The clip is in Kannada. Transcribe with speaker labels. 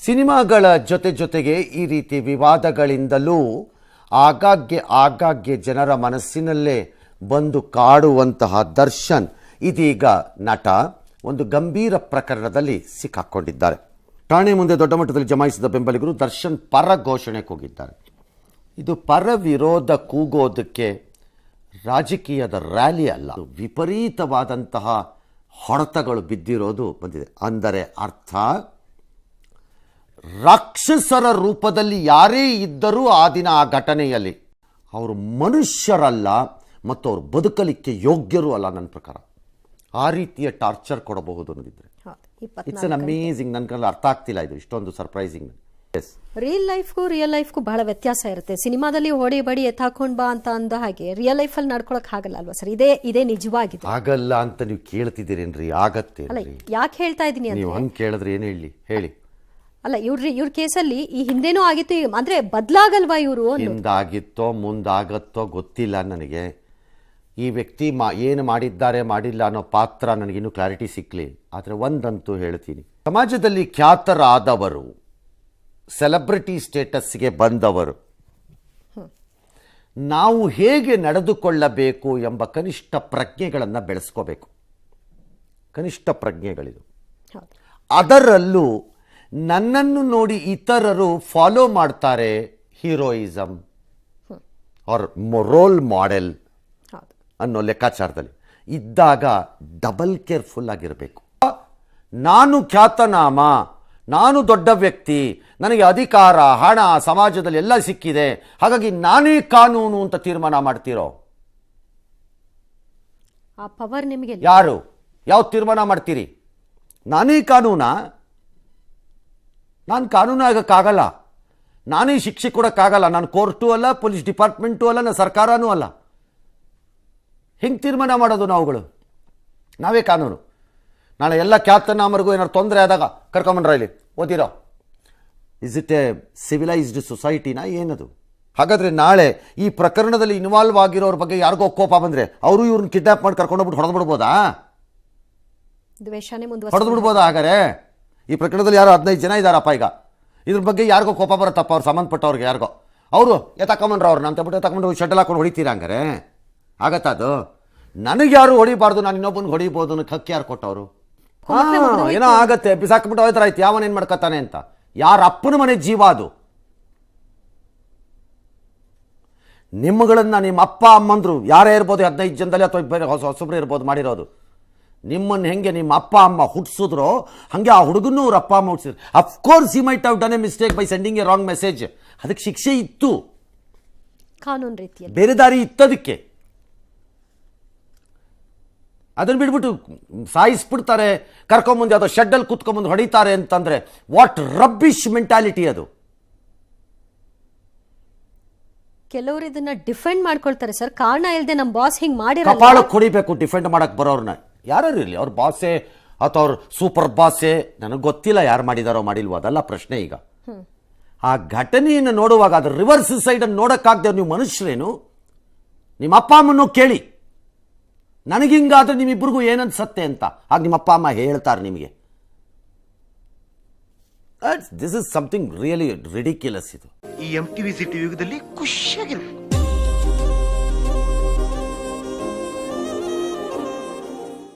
Speaker 1: ಸಿನಿಮಾಗಳ ಜೊತೆ ಜೊತೆಗೆ ಈ ರೀತಿ ವಿವಾದಗಳಿಂದಲೂ ಆಗಾಗ್ಗೆ ಆಗಾಗ್ಗೆ ಜನರ ಮನಸ್ಸಿನಲ್ಲೇ ಬಂದು ಕಾಡುವಂತಹ ದರ್ಶನ್ ಇದೀಗ ನಟ ಒಂದು ಗಂಭೀರ ಪ್ರಕರಣದಲ್ಲಿ ಸಿಕ್ಕಾಕ್ಕೊಂಡಿದ್ದಾರೆ ಠಾಣೆ ಮುಂದೆ ದೊಡ್ಡ ಮಟ್ಟದಲ್ಲಿ ಜಮಾಯಿಸಿದ ಬೆಂಬಲಿಗರು ದರ್ಶನ್ ಪರ ಘೋಷಣೆ ಕೂಗಿದ್ದಾರೆ. ಇದು ಪರ ವಿರೋಧ ಕೂಗೋದಕ್ಕೆ ರಾಜಕೀಯದ ರ್ಯಾಲಿ ಅಲ್ಲ ವಿಪರೀತವಾದಂತಹ ಹೊಡೆತಗಳು ಬಿದ್ದಿರೋದು ಬಂದಿದೆ. ಅಂದರೆ ಅರ್ಥ ರಾಕ್ಷಸರ ರೂಪದಲ್ಲಿ ಯಾರೇ ಇದ್ದರೂ ಆ ದಿನ ಆ ಘಟನೆಯಲ್ಲಿ ಅವರು ಮನುಷ್ಯರಲ್ಲ ಮತ್ತು ಅವರು ಬದುಕಲಿಕ್ಕೆ ಯೋಗ್ಯರು ಅಲ್ಲ ನನ್ನ ಪ್ರಕಾರ. ಆ ರೀತಿಯ ಟಾರ್ಚರ್ ಕೊಡಬಹುದು ಅನ್ನೋದಿದ್ರೆ. ಇಟ್ಸ್ ಅನ್ ಅಮೇಸಿಂಗ್ ನನ್ನ ಕೈಲಿ ಅರ್ಥ ಆಗ್ತಿಲ್ಲ ಇದು. ಇಷ್ಟೊಂದು ಸರ್ಪ್ರೈಸಿಂಗ್
Speaker 2: ರಿಯಲ್ ಲೈಫ್ಗೂ ರಿಯಲ್ ಲೈಫ್ಗೂ ಬಹಳ ವ್ಯತ್ಯಾಸ ಇರುತ್ತೆ. ಸಿನಿಮಾದಲ್ಲಿ ಹೊಡಿ ಬಡಿ ಎತ್ತಾಕೊಂಡ್ ಬಾ ಅಂತ ಅಂದ ಹಾಗೆ ರಿಯಲ್ ಲೈಫ್ ಅಲ್ಲಿ ನಡ್ಕೊಳಕ್ ಆಗಲ್ಲ ಅಲ್ವಾ ಸರ್? ಇದೇ ಇದೇ ನಿಜವಾಗಿದೆ.
Speaker 1: ಆಗಲ್ಲ ಅಂತ ನೀವು ಕೇಳ್ತಿದ್ದೀರೇನ್ರಿ? ಆಗತ್ತೆ
Speaker 2: ಅಲ್ಲ ಯಾಕೆ ಹೇಳ್ತಾ ಇದೀನಿ
Speaker 1: ನೀವು ಹಂಗೆ ಕೇಳಿದ್ರೆ ಏನು ಹೇಳಿ? ಹೇಳಿ.
Speaker 2: ಅಲ್ಲ ಇವ್ರ ಇವ್ರ ಕೇಸಲ್ಲಿ ಈ ಹಿಂದೆನೂ ಆಗಿತ್ತು ಅಂದ್ರೆ ಬದಲಾಗಲ್ವಾ ಇವರು
Speaker 1: ಹಿಂದಾಗಿತ್ತೋ ಮುಂದಾಗತ್ತೋ ಗೊತ್ತಿಲ್ಲ ನನಗೆ. ಈ ವ್ಯಕ್ತಿ ಮಾ ಏನು ಮಾಡಿದ್ದಾರೆ ಮಾಡಿಲ್ಲ ಅನ್ನೋ ಪಾತ್ರ ನನಗಿನ್ನೂ ಕ್ಲಾರಿಟಿ ಸಿಕ್ಕಲಿ ಆದರೆ ಒಂದಂತೂ ಹೇಳ್ತೀನಿ. ಸಮಾಜದಲ್ಲಿ ಖ್ಯಾತರಾದವರು ಸೆಲೆಬ್ರಿಟಿ ಸ್ಟೇಟಸ್ಗೆ ಬಂದವರು ನಾವು ಹೇಗೆ ನಡೆದುಕೊಳ್ಳಬೇಕು ಎಂಬ ಕನಿಷ್ಠ ಪ್ರಜ್ಞೆಗಳನ್ನು ಬೆಳೆಸ್ಕೋಬೇಕು. ಕನಿಷ್ಠ ಪ್ರಜ್ಞೆಗಳಿದು. ಅದರಲ್ಲೂ ನನ್ನನ್ನು ನೋಡಿ ಇತರರು ಫಾಲೋ ಮಾಡ್ತಾರೆ ಹೀರೋಯಿಸಮ್ ಆರ್ ರೋಲ್ ಮಾಡೆಲ್ ಅನ್ನೋ ಲೆಕ್ಕಾಚಾರದಲ್ಲಿ. ಇದ್ದಾಗ ಡಬಲ್ ಕೇರ್ಫುಲ್ ಆಗಿರಬೇಕು. ನಾನು ಖ್ಯಾತನಾಮ ನಾನು ದೊಡ್ಡ ವ್ಯಕ್ತಿ ನನಗೆ ಅಧಿಕಾರ ಹಣ ಸಮಾಜದಲ್ಲಿ ಎಲ್ಲ ಸಿಕ್ಕಿದೆ ಹಾಗಾಗಿ ನಾನೇ ಕಾನೂನು ಅಂತ ತೀರ್ಮಾನ ಮಾಡ್ತೀರೋ?
Speaker 2: ಆ ಪವರ್ ನಿಮಗೆ
Speaker 1: ಯಾರು? ಯಾವ ತೀರ್ಮಾನ ಮಾಡ್ತೀರಿ? ನಾನೇ ಕಾನೂನಾ? ನಾನು ಕಾನೂನು ಆಗೋಕ್ಕಾಗಲ್ಲ ನಾನೇ ಶಿಕ್ಷೆ ಕೊಡೋಕ್ಕಾಗಲ್ಲ ನಾನು ಕೋರ್ಟು ಅಲ್ಲ ಪೊಲೀಸ್ ಡಿಪಾರ್ಟ್ಮೆಂಟು ಅಲ್ಲ ನಾನು ಸರ್ಕಾರನೂ ಅಲ್ಲ. ಹೆಂಗೆ ತೀರ್ಮಾನ ಮಾಡೋದು ನಾವುಗಳು? ನಾವೇ ಕಾನೂನು. ನಾಳೆ ಎಲ್ಲ ಖ್ಯಾತನಾಮರಿಗೂ ಏನಾದ್ರು ತೊಂದರೆ ಆದಾಗ ಕರ್ಕೊಂಬಂದ್ರ ಇಲ್ಲಿ. ಓದಿರೋ. ಇಸ್ ಇಟ್ ಎ ಸಿವಿಲೈಸ್ಡ್ ಸೊಸೈಟಿನ ಏನದು? ಹಾಗಾದ್ರೆ ನಾಳೆ ಈ ಪ್ರಕರಣದಲ್ಲಿ ಇನ್ವಾಲ್ವ್ ಆಗಿರೋರ ಬಗ್ಗೆ ಯಾರಿಗೋ ಕೋಪ ಬಂದರೆ ಅವರು ಇವ್ರನ್ನ ಕಿಡ್ನಾಪ್ ಮಾಡಿ ಕರ್ಕೊಂಡೋಗ್ಬಿಟ್ಟು ಹೊಡೆದ್ಬಿಡ್ಬೋದಾ?
Speaker 2: ದ್ವೇಷನೇ
Speaker 1: ಹೊಡೆದು ಬಿಡ್ಬೋದಾ ಹಾಗಾದ್ರೆ? ಈ ಪ್ರಕರಣದಲ್ಲಿ ಯಾರು ಹದಿನೈದು ಜನ ಇದ್ದಾರಪ್ಪ ಈಗ. ಇದ್ರ ಬಗ್ಗೆ ಯಾರಿಗೋ ಕೋಪ ಬರುತ್ತಪ್ಪ ಅವ್ರು ಸಂಬಂಧಪಟ್ಟವ್ರಿಗೆ ಯಾರಿಗೋ. ಅವರು ಎತ್ತಾಕೊಂಬಂದ್ರ ಅವ್ರನ್ನ ಅಂತ ಬಿಟ್ಟು ಎತ್ತಾಕೊಂಡು ಶಟಲ್ ಹಾಕೊಂಡು ಹೊಡಿತೀರಾ ಹಂಗಾರೆ? ಆಗತ್ತಾ ಅದು? ನನಗೆ ಯಾರು ಹೊಡಿಬಾರ್ದು ನಾನು ಇನ್ನೊಬ್ಬನಿಗೆ ಹೊಡಿಬೋದು ಅನ್ನೋ ಹಕ್ಕಿ ಯಾರು ಕೊಟ್ಟವರು? ಏನೋ ಆಗತ್ತೆ ಬಿಸಾಕ್ಬಿಟ್ಟು ಹೋಯ್ತಾರ ಆಯ್ತು ಯಾವನ್ ಏನ್ ಮಾಡ್ಕೊತಾನೆ ಅಂತ. ಯಾರ ಅಪ್ಪನ ಮನೆ ಜೀವ ಅದು? ನಿಮ್ಮಗಳನ್ನ ನಿಮ್ಮ ಅಪ್ಪ ಅಮ್ಮಂದ್ರು ಯಾರೇ ಇರ್ಬೋದು ಹದಿನೈದು ಜನದಲ್ಲಿ ಅಥವಾ ಬೇರೆ ಹೊಸ ಹೊಸಬ್ರು ಇರ್ಬೋದು ಮಾಡಿರೋದು. ನಿಮ್ಮನ್ನು ಹೆಂಗೆ ನಿಮ್ಮ ಅಪ್ಪ ಅಮ್ಮ ಹುಟ್ಟಿಸಿದ್ರು ಹಾಗೆ ಆ ಹುಡುಗನೂ ಅವ್ರ ಅಪ್ಪ ಅಮ್ಮ ಹುಟ್ಟಿಸಿದ್ರು of course he might out done a mistake by sending a wrong message ಅದಕ್ಕೆ ಶಿಕ್ಷೆ ಇತ್ತು.
Speaker 2: ಕಾನೂನು ರೀತಿಯಲ್ಲಿ.
Speaker 1: ಬೇರೆ ದಾರಿ ಇತ್ತದಕ್ಕೆ ಅದನ್ನು ಬಿಟ್ಬಿಟ್ಟು ಸಾಯಿಸ್ಬಿಡ್ತಾರೆ ಕರ್ಕೊಂಬಂದು ಯಾವುದೋ ಶೆಡ್ಡಲ್ಲಿ ಕುತ್ಕೊಂಬಂದು ಹೊಡಿತಾರೆ ಅಂತಂದರೆ ವಾಟ್ ರಬ್ಬಿಶ್ ಮೆಂಟಾಲಿಟಿ ಅದು.
Speaker 2: ಕೆಲವರು ಇದನ್ನ ಡಿಫೆಂಡ್ ಮಾಡ್ಕೊಳ್ತಾರೆ ಸರ್ ಕಾರಣ ಇಲ್ಲದೆ ನಮ್ಮ ಬಾಸ್ ಹಿಂಗ್ ಮಾಡಿರಲ್ಲ.
Speaker 1: ಕಪಾಳಕ್ಕೆ ಹೊಡಿಬೇಕು ಡಿಫೆಂಡ್ ಮಾಡಕ್ ಬರೋರ್ನ. ಯಾರು ಇರಲಿ? ಅವ್ರ ಬಾಸೆ ಅಥವಾ ಅವ್ರ ಸೂಪರ್ ಬಾಸೆ ನನಗೆ ಗೊತ್ತಿಲ್ಲ ಯಾರು ಮಾಡಿದಾರೋ ಮಾಡಿಲ್ವೋ, ಅದಲ್ಲ ಪ್ರಶ್ನೆ ಈಗ. ಆ ಘಟನೆಯನ್ನು ನೋಡುವಾಗ ಅದ್ರ ರಿವರ್ಸ್ ಸೈಡ್ ಅನ್ನು ನೋಡೋಕ್ಕಾಗ್ದೇವ್ ನೀವು ಮನುಷ್ಯರೇನು? ನಿಮ್ಮ ಅಪ್ಪ ಅಮ್ಮನ್ನು ಕೇಳಿ. ನನಗಿಂಗಾದ್ರೆ ನಿಮ್ಮಿಬ್ರಿಗೂ ಏನನ್ಸತ್ತೆ ಅಂತ. ಆಗ ನಿಮ್ಮ ಅಪ್ಪ ಅಮ್ಮ ಹೇಳ್ತಾರೆ ನಿಮಗೆ. This is something really ridiculous ಇದು.
Speaker 3: ಈ ಎಂ ಟಿವಿ ಸಿಟಿ ಯುಗದಲ್ಲಿ ಖುಷಿಯಾಗಿರು